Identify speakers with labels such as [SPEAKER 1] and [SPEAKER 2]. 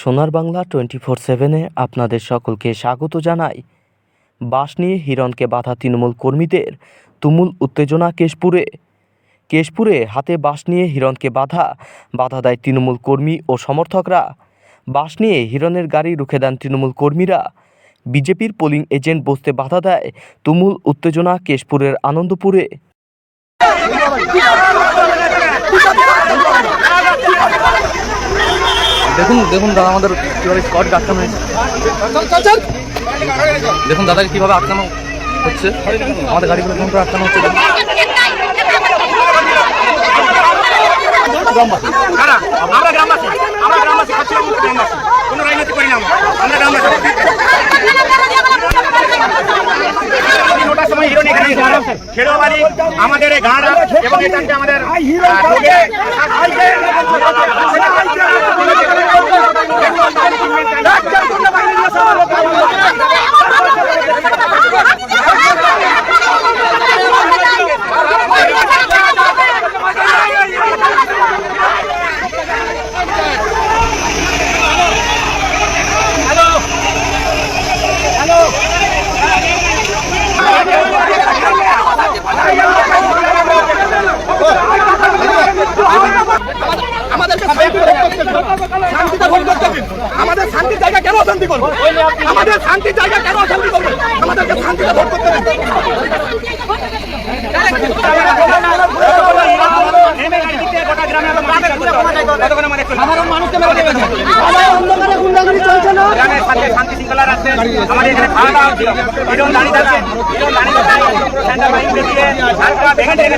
[SPEAKER 1] সোনার Bangla twenty four সেভেনে আপনাদের সকলকে স্বাগত জানাই। বাস নিয়ে হিরণকে বাধা তৃণমূল কর্মীদের তুমুল উত্তেজনা কেশপুরে। কেশপুরে হাতে বাস নিয়ে হিরণকে বাধা বাধা দেয় তৃণমূল কর্মী ও সমর্থকরা। বাস নিয়ে হিরণের গাড়ি রুখে দেন তৃণমূল কর্মীরা। বিজেপির পোলিং এজেন্ট বসতে বাধা দেয় তুমুল উত্তেজনা কেশপুরের আনন্দপুরে।
[SPEAKER 2] দেখুন দেখুন দাদা আমাদের কীভাবে স্কট আটকানো হয়েছে দেখুন দাদাকে কীভাবে আটকানো হচ্ছে আমাদের গাড়িগুলো কেমন করে আটকানো হচ্ছে।
[SPEAKER 3] আমরা গ্রামবাসী আমরা গ্রামবাসী গ্রামবাসী কোনো রাজনীতি করি না আমরা। আমরা গ্রামবাসী নটার সময় হিরো এখানে। আমাদের এই এবং এখানটা আমাদের
[SPEAKER 4] আমাদের শান্তির জায়গা কেন অশান্তি করব? আমাদের শান্তির জায়গা কেন অশান্তি করব? আমাদেরকে শান্তিতে ভোট করতে
[SPEAKER 3] কতক্ষণ আমাদের চলবে? গ্রামের সাথে শান্তি শৃঙ্খলা রাখতে আমাদের এখানে খাওয়া দাওয়া হচ্ছিল হিরণ দাঁড়িয়ে থাকছেন হিরণ দাঁড়িয়ে থাকছেন সেন্টার বাইক দিয়ে হালকা ভেঙে ভেঙে